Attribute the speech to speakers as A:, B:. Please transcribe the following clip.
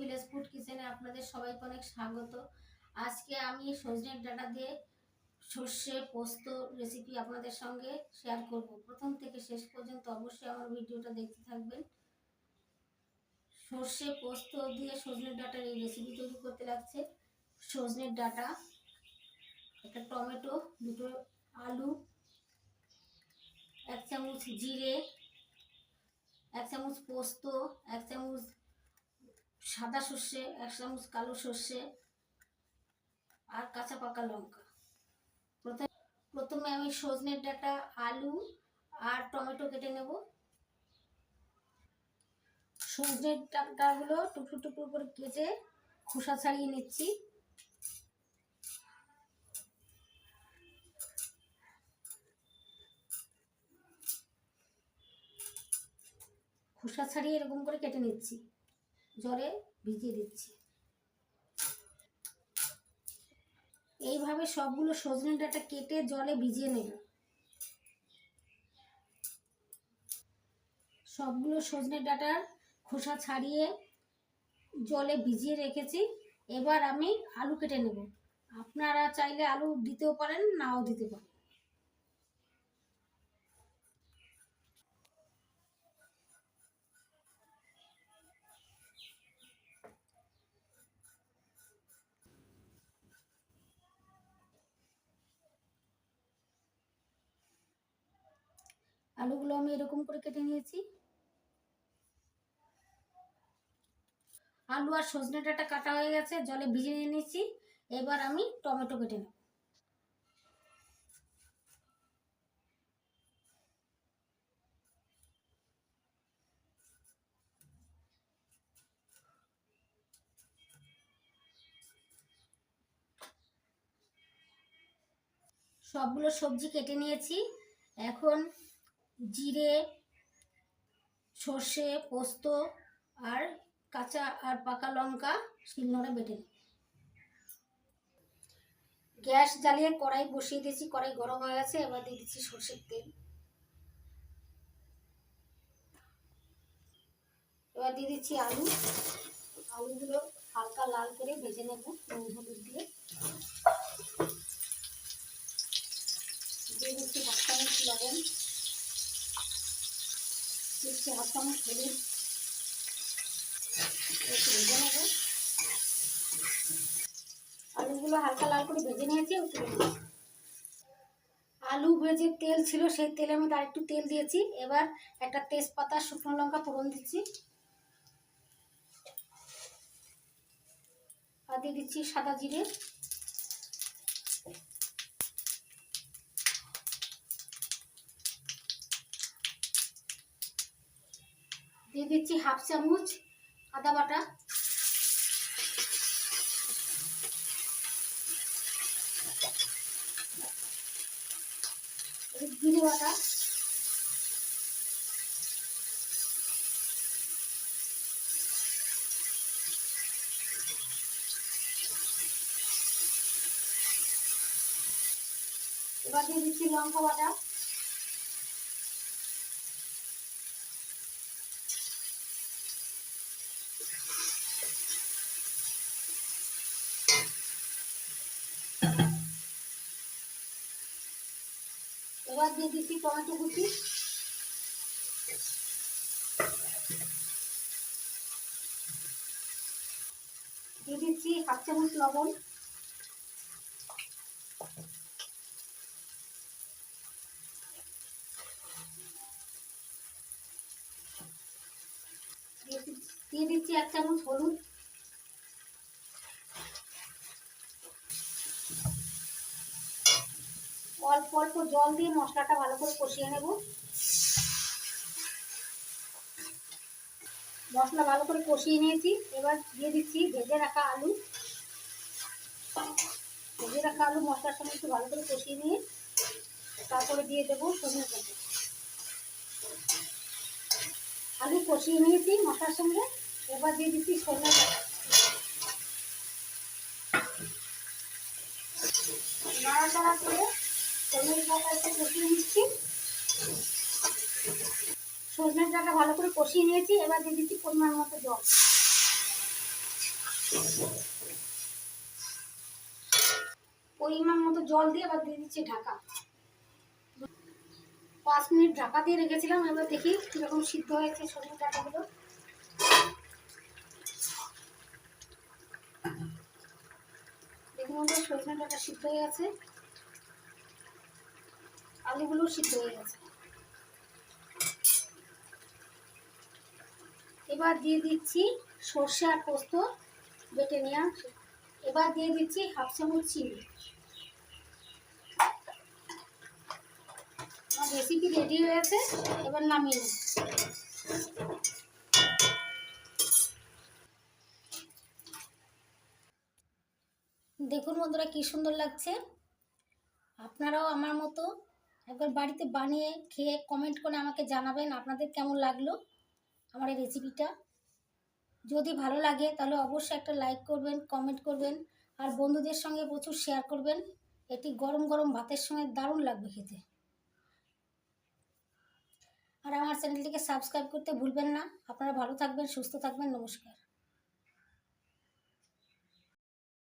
A: Village food কিচেনে আপনাদের সবাইকে অনেক স্বাগত। আজকে আমি সজনের ডাটা দিয়ে সর্ষে পোস্ত রেসিপি আপনাদের সঙ্গে শেয়ার করব। প্রথম থেকে শেষ পর্যন্ত অবশ্যই আমার ভিডিওটা দেখতে থাকবেন। সর্ষে পোস্ত দিয়ে সজনের ডাটার এই রেসিপি তৈরি করতে লাগছে। সজনের ডাটা, একটা টমেটো, দুটো আলু, এক চামচ জিরে, এক চামচ পোস্ত, এক চামচ সাদা সর্ষে, এক চামচ কালো সর্ষে আর কাঁচা পাকা লঙ্কা। প্রথমে প্রথমে আমি সজনের ডাটা, আলু আর টমেটো কেটে নেব। সজনের ডাঁটাগুলো টুকরো টুকরো করে কেটে খোসা ছাড়িয়ে নিচ্ছি। খোসা ছাড়িয়ে এরকম করে কেটে নিচ্ছি। জলে ভিজিয়ে দিচ্ছি। এইভাবে সবগুলো সজনে ডাঁটা কেটে জলে ভিজিয়ে নেব। সবগুলো সজনে ডাঁটার খোসা ছাড়িয়ে জলে ভিজিয়ে রেখেছি। এবার আমি আলু কেটে নেব। আপনারা চাইলে আলু দিতেও পারেন, নাও দিতে পারেন। আলুগুলো আমি এরকম করে কেটে নিয়েছি। আলু আর সজনে ডাঁটা কাটা হয়ে গেছে, জলে ভিজিয়ে নিয়েছি। এবার আমি টমেটো কেটে নেব। সবগুলো সবজি কেটে নিয়েছি। এখন জিরে, সর্ষে, পোস্ত আর কাঁচা আর পাকা লঙ্কা শিলনোড়া বেটে গ্যাস জ্বালিয়ে কড়াই বসিয়ে দিয়েছি, কড়াই গরম হয়ে গেছে, এবার দিয়ে দিচ্ছি সর্ষের তেল। এবার দিয়ে দিচ্ছি আলু। আলুগুলো হালকা লাল করে ভেজে নেব, নুন হলুদ দিয়ে দিচ্ছি হাফ চামচ লবণ দিচ্ছি হাফ চামচ আলুগুলো হালকা লাল করে ভেজে নিয়েছি আলু ভেজে তেল ছিল, সেই তেলে আমি তার একটু তেল দিয়েছি। এবার একটা তেজপাতা, শুকনো লঙ্কা ফোড়ন দিচ্ছি। আর দিয়ে দিচ্ছি সাদা জিরে। দিয়ে দিচ্ছি হাফ চামচ আদা বাটা। জিরে বাটা। এবার দিয়ে দিচ্ছি লঙ্কা বাটা। এবার দিয়ে দিচ্ছি, টমেটো কুচি। দিয়ে দিচ্ছি হাফ চামচ লবণ। দিয়ে দিচ্ছি এক চামচ হলুদ। অল্প অল্প জল দিয়ে মশলাটা ভালো করে কষিয়ে নেব। মশলা ভালো করে কষিয়ে নিয়েছি। এবার দিয়ে দিচ্ছি ভেজে রাখা আলু। ভেজে রাখা আলু মশলার সঙ্গে একটু ভালো করে কষিয়ে নিয়ে তারপরে দিয়ে দেবো সজনে আলু কষিয়ে নিয়েছি, মশলার সঙ্গে এবার দিয়ে দিচ্ছি সজনে ডাঁটা নাড়াচাড়া করে ডাঁটা কষিয়ে ভালো করে কষিয়ে নিয়েছি, এবার দিয়ে দিচ্ছি পরিমাণ মতো জল।
B: পরিমাণ মতো জল দিয়ে আবার দিয়ে দিচ্ছি ঢাকা। পাঁচ মিনিট ঢাকা দিয়ে রেখেছিলাম, এবার দেখি কীরকম সিদ্ধ হয়েছে সজনে ডাঁটাগুলো দেখুন সজনে ডাঁটা সিদ্ধ হয়ে গেছে। আলুগুলো সিদ্ধ হয়ে গেছে। এবার দিয়ে দিচ্ছি সর্ষে আর পোস্ত বেটে নেওয়া। এবার দিয়ে দিচ্ছি হাফ চামচ চিনি। আমার রেসিপি রেডি হয়েছে এবার নামিয়ে নিই
A: দেখুন বন্ধুরা কি সুন্দর লাগছে। আপনারাও আমার মতো একবার বাড়িতে বানিয়ে খেয়ে কমেন্ট করে আমাকে জানাবেন আপনাদের কেমন লাগল আমার এই রেসিপিটা যদি ভালো লাগে তাহলে অবশ্যই একটা লাইক করবেন কমেন্ট করবেন, আর বন্ধুদের সঙ্গে প্রচুর শেয়ার করবেন। এটি গরম গরম ভাতের সঙ্গে দারুণ লাগবে খেতে। আর আমার চ্যানেলটিকে সাবস্ক্রাইব করতে ভুলবেন না। আপনারা ভালো থাকবেন, সুস্থ থাকবেন, নমস্কার।